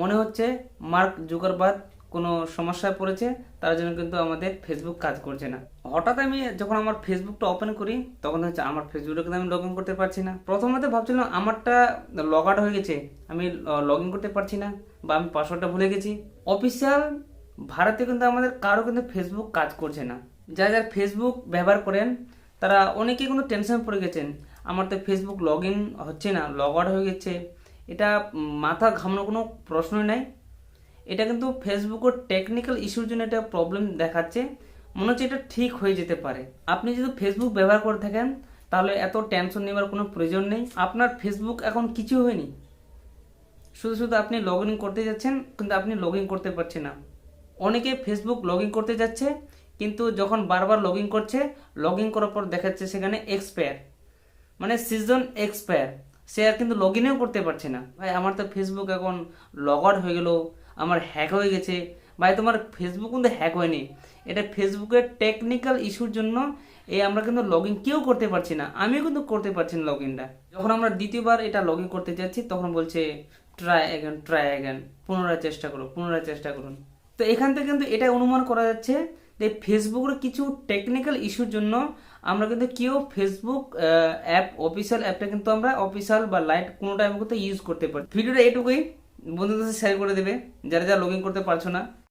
মনে হচ্ছে mark Zuckerberg কোনো সমস্যায় পড়েছে, তার জন্য কিন্তু আমাদের ফেসবুক কাজ করছে না। হঠাৎ আমি যখন আমার ফেসবুকটা ওপেন করি, তখন হচ্ছে আমার ফেসবুকটা কিন্তু আমি লগ ইন করতে পারছি না। প্রথমে ভাবছিলাম আমারটা লগ আউট হয়ে গেছে, আমি লগ ইন করতে পারছি না বা আমি পাসওয়ার্ডটা ভুলে গেছি। অফিসিয়াল ভারতে কিন্তু আমাদের কারও কিন্তু ফেসবুক কাজ করছে না। যারা যারা ফেসবুক ব্যবহার করেন, তারা অনেকেই কিন্তু টেনশন পড়ে গেছেন। আমার তো ফেসবুক লগ ইন হচ্ছে না লগ আউট হয়ে গেছে। এটা মাথা ঘামানোর কোনো প্রশ্নই নাই। এটা কিন্তু ফেসবুকের টেকনিক্যাল ইস্যুর জন্য এটা প্রবলেম দেখাচ্ছে। মনে হচ্ছে এটা ঠিক হয়ে যেতে পারে। আপনি যদি ফেসবুক ব্যবহার করে থাকেন, তাহলে এত টেনশন নেওয়ার কোনো প্রয়োজন নেই। আপনার ফেসবুক এখন কিছু হয়নি। শুধু শুধু আপনি লগ করতে যাচ্ছেন, কিন্তু আপনি লগ করতে পারছেন না। অনেকে ফেসবুক লগ করতে যাচ্ছে, কিন্তু যখন বারবার লগ করছে লগ করার পর দেখাচ্ছে সেখানে এক্সপায়ার মানে সিজন এক্সপায়ার সে আর কিন্তু লগ ইনেও করতে পারছে না। ভাই, আমার তো ফেসবুক এখন লগ আউট হয়ে গেল, আমার হ্যাক হয়ে গেছে। ভাই, তোমার ফেসবুক কিন্তু হ্যাক হয়নি। এটা ফেসবুকের টেকনিক্যাল ইস্যুর জন্য এই আমরা কিন্তু লগ ইন কেউ করতে পারছি না। আমিও কিন্তু করতে পারছি না লগ ইনটা যখন আমরা দ্বিতীয়বার এটা লগ ইন করতে যাচ্ছি, তখন বলছে ট্রাই অ্যাগেন ট্রাই অ্যাগেন পুনরায় চেষ্টা করুন পুনরায় চেষ্টা করুন। তো এখান থেকে কিন্তু এটা অনুমান করা যাচ্ছে যে ফেসবুকের কিছু টেকনিক্যাল ইস্যুর জন্য আমরা কিন্তু কেউ ফেসবুক অ্যাপ অফিসিয়াল অ্যাপটা কিন্তু আমরা অফিসিয়াল বা লাইট কোনোটা টাইম কিন্তু ইউজ করতে পারি। ভিডিওটা এটুকুই বন্ধুদের সাথে শেয়ার করে দেবে। যারা যারা লগ করতে পারছ না।